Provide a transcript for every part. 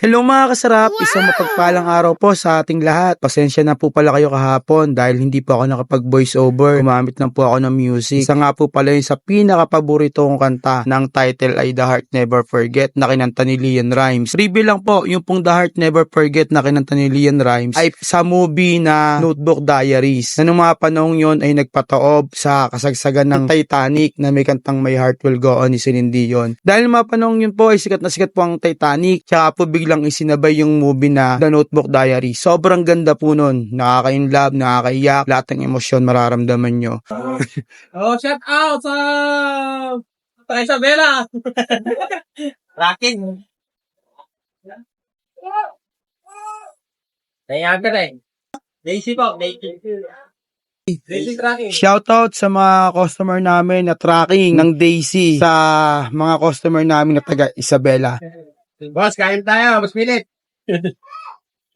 Hello mga kasarap, isang mapagpalang araw po sa ating lahat. Pasensya na po pala kayo kahapon dahil hindi po ako nakapag voice over. Gumamit lang po ako ng music. Isa nga po pala yun sa pinaka-paborito kong kanta ng title ay The Heart Never Forget na kinanta ni Leon Rhymes. Review lang po, yung pong The Heart Never Forget na kinanta ni Leon Rhymes ay sa movie na Notebook Diaries. Na nung mga panahong yun ay nagpataob sa kasagsagan ng Titanic na may kantang My Heart Will Go On ni Celine Dion. Dahil mga panahong yun po ay sikat na sikat po ang Titanic, tsaka po biglang isinabay yung movie na The Notebook Diary. Sobrang ganda po nun. Nakaka-inlove, nakakaiyak, lahat ng emosyon mararamdaman nyo. Oh, shout out sa sa Isabela. Rocking. Nayaga na eh. Daisy po, Daisy. Shoutout sa mga customer namin na tracking ng Daisy sa mga customer namin na taga Isabela. Boss, kain tayo. Mas pilit.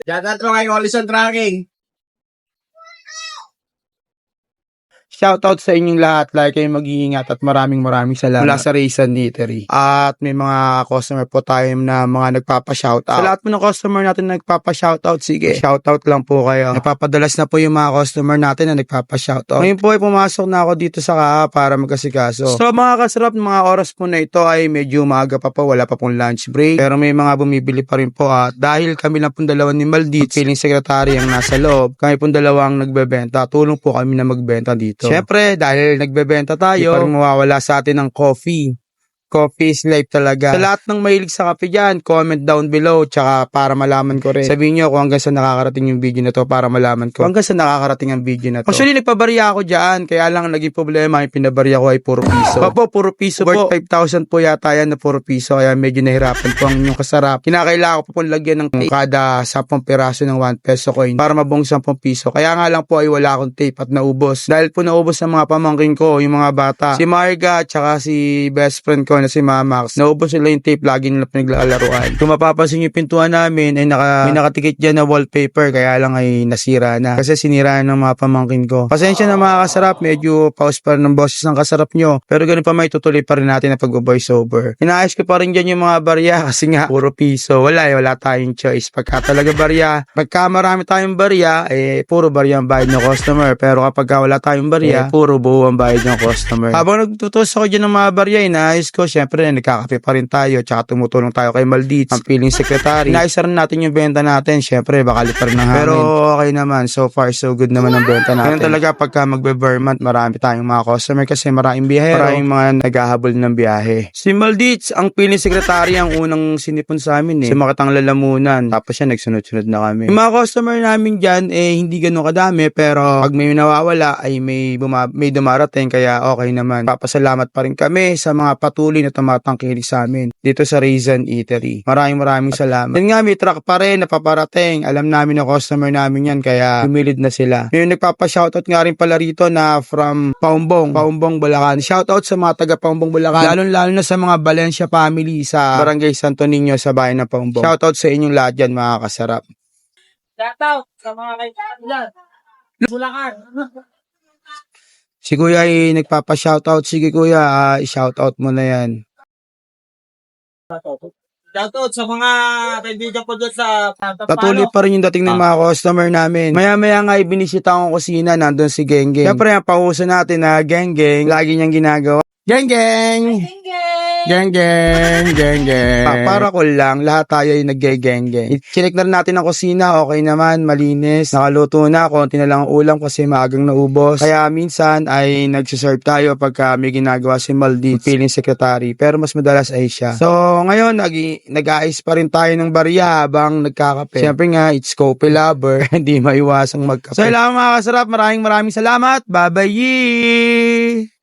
Shout out mo kay Olison Tracking. Shoutout sa inyong lahat. Like kayong mag-iingat at maraming maraming salamat. Mula sa Raisin Eatery. At may mga customer po tayo na mga nagpapa-shoutout. Sa lahat po ng customer natin na nagpapa-shoutout, sige, shoutout lang po kayo. Napapadalas na po yung mga customer natin na nagpapa-shoutout. Ngayon po ay pumasok na ako dito sa KA para magkasikaso. So mga kasarap, mga oras po na ito ay medyo maaga pa po. Wala pa pong lunch break. Pero may mga bumibili pa rin po. At dahil kami lang pong dalawa ni Maldit, feeling secretary ang nasa loob, kami pong dalawang nagbebenta. Tulong po kami na magbenta dito. Siyempre, dahil nagbebenta tayo, hindi pa rin mawawala sa atin ng coffee. Coffee is life talaga. Sa lahat ng mahilig sa kape dyan, comment down below, tsaka para malaman ko rin. Sabihin nyo kung hanggang sa nakakarating yung video na to para malaman ko. Hanggang sa nakakarating ang video na to. Actually, nagpabarya ako dyan, kaya lang ang naging problema, yung pinabarya ko ay puro piso. Opo, puro piso Worth po. 5,000 po yata yan na puro piso, kaya medyo nahirapan po ang inyong kasarap. Kinakailangan ko po pong lagyan ng kada 10 piraso ng 1 peso coin para mabuong 10 piso. Kaya nga lang po ay wala akong tape at naubos. Dahil po naubos ng mga pamangkin ko, yung mga bata. Si Marga, tsaka si best friend ko na si Mamax. Naubos sila yung tape, lagi nila pinaglalaruan. Kung mapapansin yung pintuan namin, ay naka, may nakatikit dyan na wallpaper, kaya lang ay nasira na. Kasi sinira ng mga pamangkin ko. Pasensya na mga kasarap, medyo pause pa rin ng boses ng kasarap nyo. Pero ganun pa may tutuloy pa rin natin na pag-voice over. Inaayos ko pa rin dyan yung mga barya kasi nga, puro piso. Wala eh, wala tayong choice. Pagka talaga barya, pagka marami tayong barya, eh, puro barya ang bayad ng customer. Pero kapag ka wala tayong barya, eh, puro buo ang bayad ng customer. Habang nagtutos ako dyan ng mga barya, inaayos ko, syempre, nagkakape pa rin tayo, tsaka tumutulong tayo kay Maldit, ang feeling secretary. Inaayos na rin natin yung benta natin, syempre, baka litar ng hangin. Pero okay naman, so far so good naman ang benta natin. Ganun talaga pagka magbe-vermont, marami tayong mga customer kasi maraming biyahero, maraming mga naghahabol ng biyahe. Si Maldit, ang feeling secretary, ang unang sinipon sa amin eh. Si Makatang Lalamunan, tapos siya nagsunod-sunod na kami. Yung mga customer namin dyan, eh, hindi ganun kadami, pero pag may nawawala, ay may, buma- may dumarating, kaya okay naman. Papasalamat pa rin kami sa mga patuloy na tumatangkilik sa amin dito sa Raisin Eatery. Maraming maraming salamat. Yan nga, may truck pa rin na paparating. Alam namin na customer namin yan, kaya humilid na sila. Yung nagpapa-shoutout nga rin pala rito na from Paumbong, Paumbong, Bulacan. Shoutout sa mga taga Paumbong, Bulacan. Lalo-lalo na sa mga Valencia family sa Barangay Santo Niño sa bayan ng Paumbong. Shoutout sa inyong lahat dyan, mga kasarap. Shout out sa mga kaibigan. Bulacan. Si Kuya ay nagpapa-shoutout. Sige Kuya, ah, i-shoutout mo na yan. Shout out sa mga kaibigan ko dyan sa Patuloy pa rin yung dating ng mga customer namin. Maya-maya nga ibinisita akong kusina, nandun si Genggeng. Siyempre, ang pauso natin na Genggeng, lagi niyang ginagawa. Genggeng! Genggeng! Genggeng! Pa- para ko lang, lahat tayo ay nag-genggeng. Chinek na rin natin ang kusina, okay naman, malinis. Nakaluto na, konti na lang ang ulam kasi maagang naubos. Kaya minsan ay nagsiserve tayo pagka may ginagawa si Maldi, feeling secretary. Pero mas madalas ay siya. So, ngayon, nag nag-aayos pa rin tayo ng barya habang nagkakape. Siyempre nga, it's coffee lover. Hindi maiwasang magkape. So, ilang mga kasarap, maraming maraming salamat. Bye-bye!